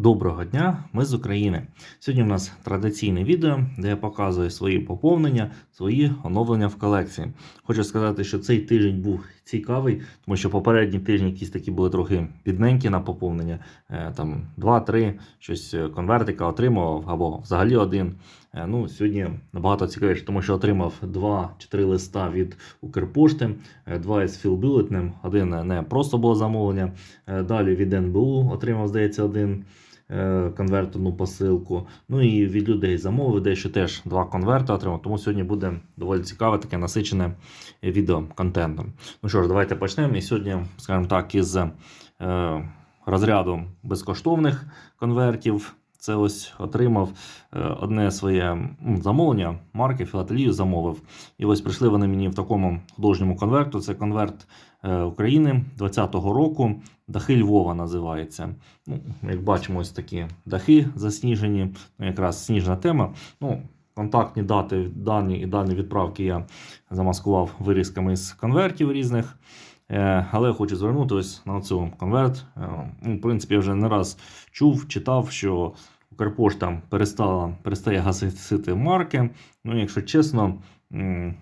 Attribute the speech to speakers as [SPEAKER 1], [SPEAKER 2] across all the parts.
[SPEAKER 1] Доброго дня, ми з України. Сьогодні у нас традиційне відео, де я показую свої поповнення, свої оновлення в колекції. Хочу сказати, що цей тиждень був цікавий, тому що попередні тижні якісь такі були трохи підненькі на поповнення. Е, Там 2-3 щось е, конвертика отримував або взагалі один. Е, Ну, сьогодні набагато цікавіше, тому що отримав 2-3 листа від Укрпошти, два із філбюлетнем, один не просто було замовлення. Далі від НБУ отримав, здається, один е, конверт, одну посилку. Ну і від людей замовив дещо теж два конверти отримав. Тому сьогодні буде доволі цікаве, таке насичене відео контентом. Ну що ж, давайте почнемо. І сьогодні, скажімо так, із е, розряду безкоштовних конвертів. Це ось отримав е, одне своє замовлення, марки філателію замовив. І ось прийшли вони мені в такому художньому конверту. Це конверт України 20-го року. Дахи Львова називається. Ну, як бачимо, ось такі дахи засніжені. Ну, якраз сніжна тема. Ну, контактні дати, дані і дані відправки я замаскував вирізками з конвертів різних. Е, Але хочу звернути ось на цю конверт. Е, Ну, в принципі, я вже не раз чув, читав, що Укрпошта перестала перестає гасити марки. Ну, якщо чесно,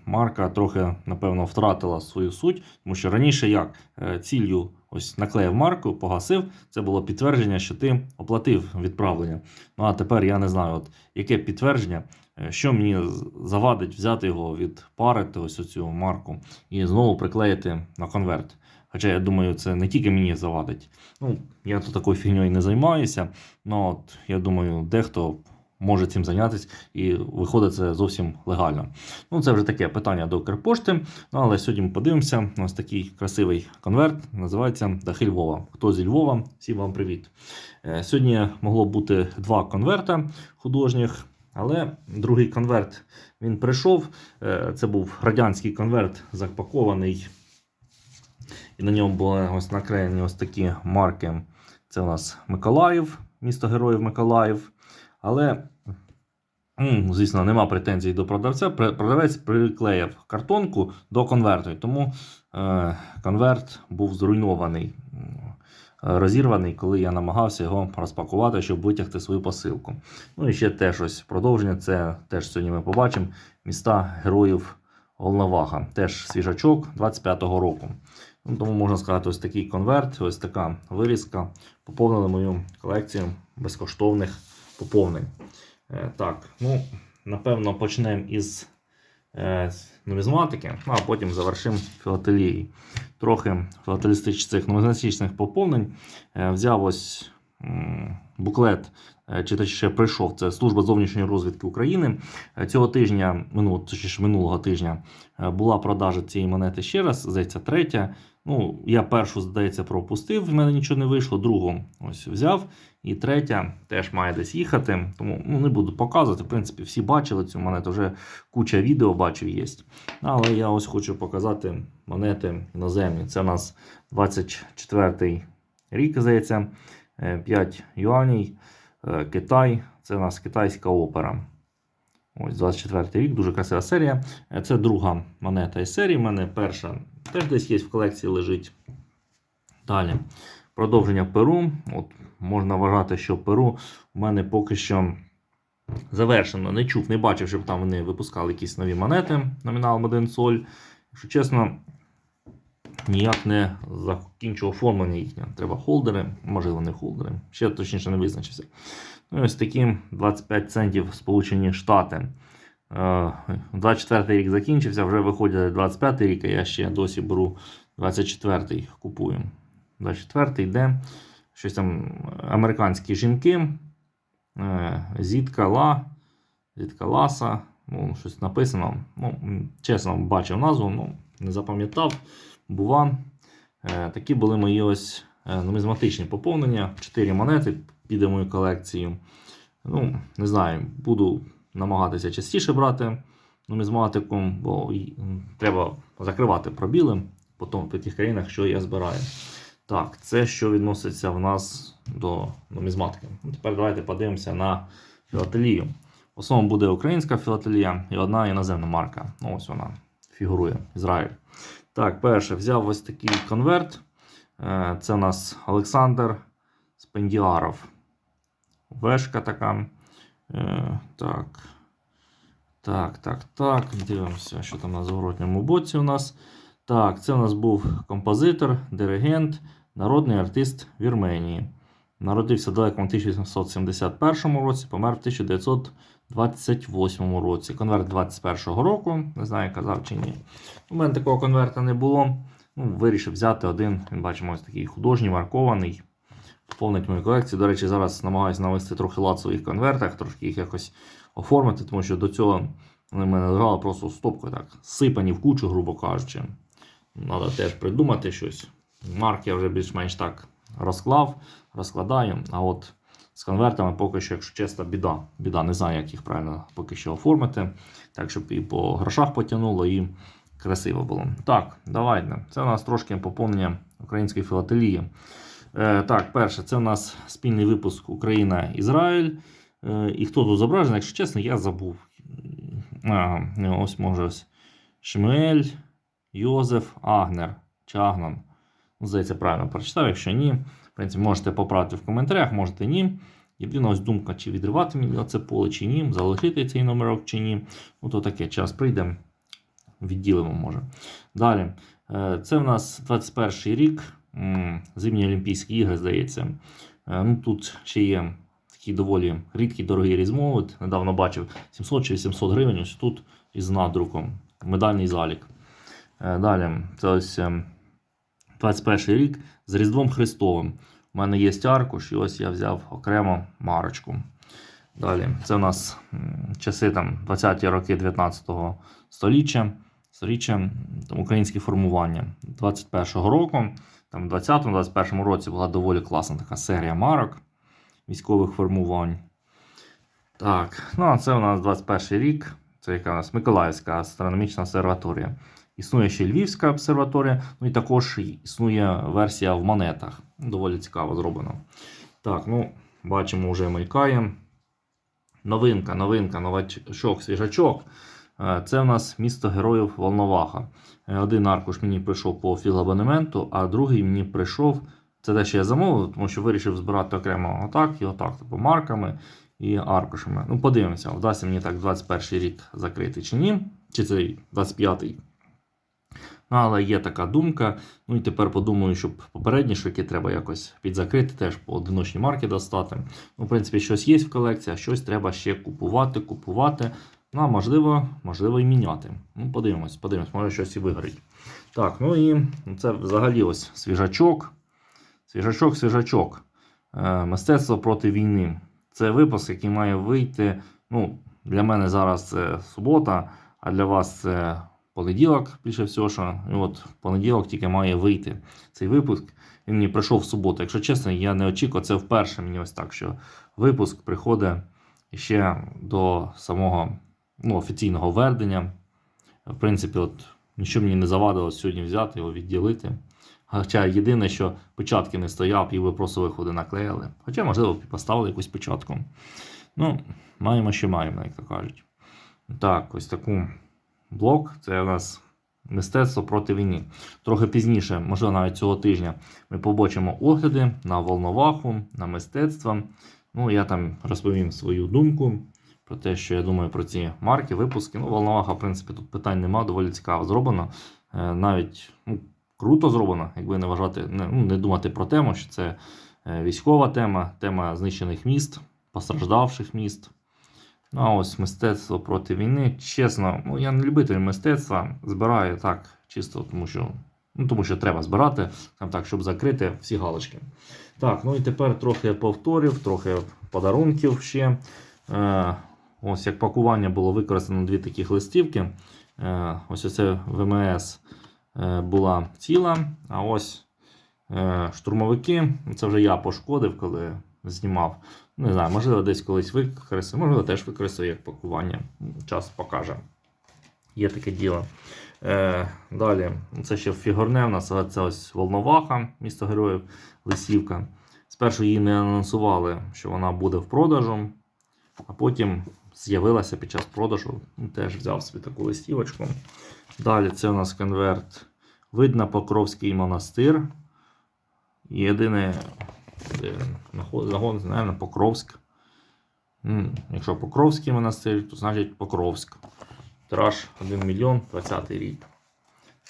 [SPEAKER 1] марка трохи, напевно, втратила свою суть, тому що раніше як Е, ціллю ось наклеїв марку, погасив, це було підтвердження, що ти оплатив відправлення. Ну а тепер я не знаю, от яке підтвердження, е, що мені завадить взяти його, відпарити ось оцю марку і знову приклеїти на конверт. Хоча я думаю, це не тільки мені завадить. Ну, я тут такою фігньою не займаюся. Ну, от, я думаю, дехто може цим зайнятися і виходить це зовсім легально. Ну, це вже таке питання до Укрпошти. Ну, але сьогодні ми подивимося. Ось такий красивий конверт. Називається Дахи Львова. Хто зі Львова? Всім вам привіт. Е, Сьогодні могло бути два конверта художніх. Але другий конверт він прийшов. Е, Це був радянський конверт, запакований. І на ньому були ось наклеєні ось такі марки. Це у нас Миколаїв, місто Героїв Миколаїв. Але, звісно, нема претензій до продавця. Продавець приклеїв картонку до конверту. Тому е, конверт був зруйнований, розірваний, коли я намагався його розпакувати, щоб витягти свою посилку. Ну і ще теж ось продовження. Це теж сьогодні ми побачимо. Міста Героїв Волноваха. Теж свіжачок 25-го року. Ну, тому можна сказати, ось такий конверт, ось така вирізка. Поповнили мою колекцію безкоштовних поповнень. Е, так, ну, напевно, почнемо із е, нумізматики, ну, а потім завершимо філателії. Трохи філателістичних нумізматичних поповнень. Е, взяв ось буклет, е, чи точніше прийшов. Це служба зовнішньої розвідки України. Е, Цього тижня, минулого, точніше минулого тижня, е, була продажа цієї монети ще раз, здається, третя. Ну, я першу, здається, пропустив, в мене нічого не вийшло. Другу ось взяв. І третя теж має десь їхати. Тому ну, не буду показувати. В принципі, всі бачили цю монету, вже куча відео бачив є. Але я ось хочу показати монети іноземні. Це у нас 24-й рік, здається, 5 юаней. Е, Китай, це у нас китайська опера. Ось 24 рік, дуже красива серія. Е, Це друга монета із серії. У мене перша теж десь є в колекції лежить. Далі. Продовження Перу. От Можна вважати, що Перу у мене поки що завершено. Не чув, не бачив, щоб там вони випускали якісь нові монети номіналом 1 соль. Якщо чесно, ніяк не закінчив оформлення їхнє. Треба холдери, можливо, не холдери. Ще точніше не визначився. Ну, ось такі 25 центів Сполучені Штати. Е, 24 рік закінчився, вже виходить 25 рік, а я ще досі беру 24-й купую. 24 йде. Щось там американські жінки. е, Зітка Ла. Зітка Ласа. Ну, щось написано. Ну, чесно, бачив назву, ну, не запам'ятав. Бува. Е, Такі були мої ось е, нумізматичні поповнення. 4 монети піде мою колекцію. Ну, не знаю, буду намагатися частіше брати нумізматику, бо треба закривати пробіли по, тих країнах, що я збираю. Так, це що відноситься в нас до нумізматики. Ну, Тепер давайте подивимося на філателію. В основному буде українська філателія і одна іноземна марка. Ну, ось вона фігурує Ізраїль. Так, перше, взяв ось такий конверт. Е, Це у нас Олександр Спендіаров. Вешка така. Е, так. Так, так, так. Дивимося, що там на зворотньому боці у нас. Так, це у нас був композитор, диригент, народний артист Вірменії. Народився далеко в 1871 році, помер в 1928 році. Конверт 21-го року, не знаю, казав чи ні. У мене такого конверта не було. Ну, вирішив взяти один. Він бачимо, ось такий художній, маркований. Поповнить мою колекцію. До речі, зараз намагаюся навести трохи лад в своїх конвертах, трошки їх якось оформити, тому що до цього вони в мене лежали просто стопкою так, сипані в кучу, грубо кажучи. Треба теж придумати щось. Марк я вже більш-менш так розклав, розкладаю. А от з конвертами поки що, якщо чесно, біда. Біда, не знаю, як їх правильно поки що оформити. Так, щоб і по грошах потягнуло, і красиво було. Так, давайте. Це у нас трошки поповнення української філателії. Е, так, перше, це у нас спільний випуск Україна-Ізраїль. Е, і хто тут зображений, якщо чесно, я забув. Ага, ну, ось може ось Шмель, Йозеф, Агнер. Ну, Здається, правильно прочитав. Якщо ні, в принципі, можете поправити в коментарях, можете ні. Єдина ось думка, чи відривати мені це поле, чи ні, залишити цей номерок, чи ні. Ну, то таке, час прийде, відділимо може. Далі. Е, Це в нас 21 рік, зимні Олімпійські ігри, здається. Е, Ну, тут ще є такий доволі рідкий дорогий різмовид. Недавно бачив 700 чи 800 гривень. Ось тут із надруком. Медальний залік. Е, Далі, це ось е, 21 рік з Різдвом Христовим. У мене є аркуш, і ось я взяв окремо марочку. Далі, це у нас часи там 20-ті роки 19 століття. Сторіччя м, там, українське формування 21-го року. Там в 20-21 році була доволі класна така серія марок військових формувань. Так, ну а це у нас 21 рік. Це яка у нас Миколаївська астрономічна обсерваторія. Існує ще Львівська обсерваторія, ну і також існує версія в монетах. Доволі цікаво зроблено. Так, ну, бачимо, вже мелькає. Новинка, новинка, новачок, свіжачок. Е, Це у нас місто героїв Волноваха. Е, Один аркуш мені прийшов по філабонементу, а другий мені прийшов. Це те, що я замовив, тому що вирішив збирати окремо отак і отак, типу марками і аркушами. Ну, подивимося, вдасться мені так 21 рік закрити чи ні. Чи це 25-й. Але є така думка. Ну і тепер подумаю, щоб попередні шики треба якось підзакрити, теж по одиночній марки достати. Ну, в принципі, щось є в колекції, а щось треба ще купувати, купувати. Ну, а можливо, можливо, і міняти. Ну, подивимось, подивимось, може щось і вигорить. Так, ну і це взагалі ось свіжачок. Свіжачок, свіжачок. Е, Мистецтво проти війни. Це випуск, який має вийти. Ну, Для мене зараз це субота, а для вас це понеділок, більше всього, що і от понеділок тільки має вийти цей випуск. Він мені прийшов в суботу. Якщо чесно, я не очікував, це вперше мені ось так, що випуск приходить ще до самого ну, офіційного введення. В принципі, от нічого мені не завадило сьогодні взяти його відділити. Хоча єдине, що печатки не стояв, і ви просто виходи наклеїли. Хоча, можливо, поставили якусь печатку. Ну, маємо, що маємо, як то кажуть. Так, ось таку блок. Це у нас мистецтво проти війни. Трохи пізніше, можливо, навіть цього тижня, ми побачимо огляди на волноваху, на мистецтво. Ну, я там розповім свою думку про те, що я думаю про ці марки, випуски. Ну, волноваха, в принципі, тут питань нема, доволі цікаво зроблено. Е, Навіть ну, круто зроблено, якби не вважати, не, ну, не думати про тему, що це е, військова тема, тема знищених міст, постраждавших міст. Ну, а ось мистецтво проти війни. Чесно, ну я не любитель мистецтва, збираю так, чисто тому що ну, тому що треба збирати, там так, щоб закрити всі галочки. Так, ну і тепер трохи повторів, трохи подарунків ще. Е, ось як пакування було використано дві таких листівки. Е, ось оце ВМС е, була ціла, а ось е, штурмовики. Це вже я пошкодив, коли знімав. Не знаю, можливо, десь колись використаю, можливо, теж використаю як пакування. Час покаже. Є таке діло. Е, далі, це ще фігурне. У нас це ось Волноваха, місто героїв, лисівка. Спершу її не анонсували, що вона буде в продажу, а потім з'явилася під час продажу. Теж взяв собі таку листівочку. Далі це у нас конверт. Видно Покровський монастир. Єдине, де знаходиться, мабуть, Покровськ. Якщо Покровський монастир, то значить Покровськ. Тираж 1 мільйон 20 рік.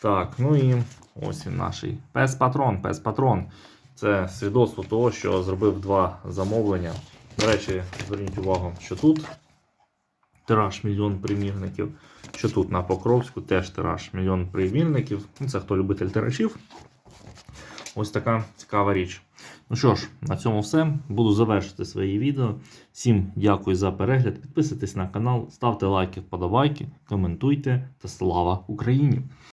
[SPEAKER 1] Так, ну і ось він наш пес-патрон, пес-патрон. Це свідоцтво того, що зробив два замовлення. До речі, зверніть увагу, що тут тираж мільйон примірників, що тут на Покровську теж тираж мільйон примірників. Ну, це хто любитель тиражів. Ось така цікава річ. Ну що ж, на цьому все. Буду завершити своє відео. Всім дякую за перегляд. Підписуйтесь на канал, ставте лайки, вподобайки, коментуйте та слава Україні!